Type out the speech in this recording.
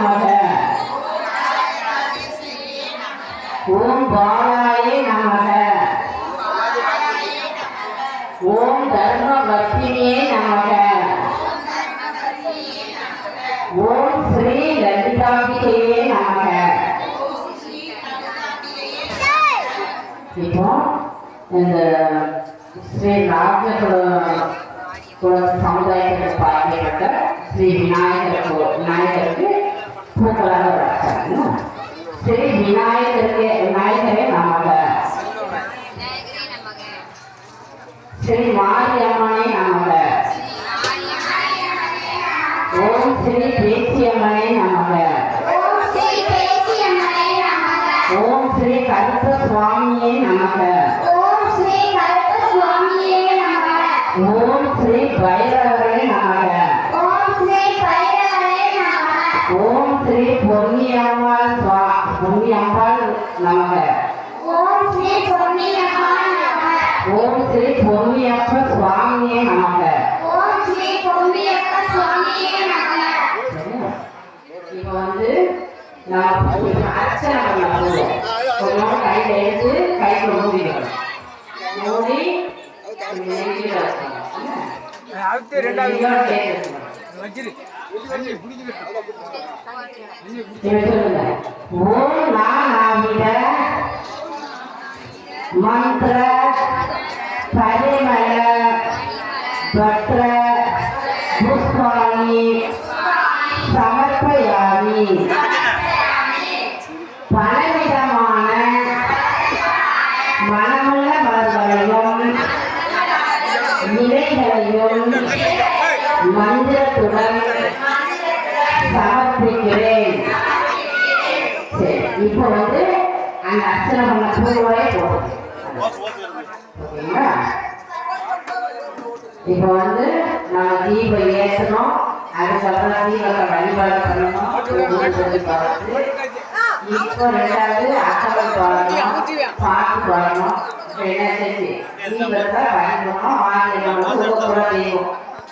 நமக. ஓம் பாலாய நமக. ஓம் தர்ம பக்தியே நமக. ஓம் ஸ்ரீ லலிதாம்பிகையே நமக. இப்போ இந்த ஸ்ரீ ராஜகுல சமுதாயத்தில் பார்க்கப்பட்ட ஸ்ரீ விநாயகர் விநாயகருக்கு பூக்களாக வச்சாங்க ஸ்ரீ விநாயகருக்கு விநாயகரே நமக ஸ்ரீ மாரியம்மனே நமக ஓம் ஸ்ரீ பேச்சியம்மனே நமக ஓம் ஸ்ரீ கருப்ப சுவாமியே நமக ஓம் ஸ்ரீ பைரவரே நமக ஓம் ஸ்ரீ பைரவரே ஓம் ஸ்ரீ பொன்னியம்மாள் சுவா பொன்னியம்மாள் நமக ஓம் ஸ்ரீ பொன்னியம்மா நமக ஓம் ஸ்ரீ பொன்னியப்ப சுவாமியே நமக ஓம் ஸ்ரீ பொன்னியப்ப சுவாமியே நமக சரியா? இப்போ வந்து நான் உங்களுக்கு அர்ச்சனை பண்ண போதும் கொஞ்சம் கையில் எடுத்து கையில் மூடிடுவேன் மூடி நெஞ்சில் வச்சுக்கணும். அடுத்து ரெண்டாவது இதோட சேர்த்து மந்திர பரிமள பத்ர புஷ்பாணி சமர்ப்பயாமி பலவிதமான மனமுள்ள மலர்களையும் நிலைகளையும் மந்திரத்துடன் சமர்ப்பிக்கிறேன் சரி இப்போ வந்து அந்த அர்ச்சனை பண்ண பூவே இப்போ வந்து நம்ம தீபம் ஏற்றணும் அதுக்கப்புறம் தீபத்தை வழிபாடு பண்ணணும் இப்போ ரெண்டாவது அச்சவல் போடணும் பாட்டு பாடணும். என்ன செஞ்சு தீபத்தை வழிபடணும். ஆயிரம் கூட தெய்வம்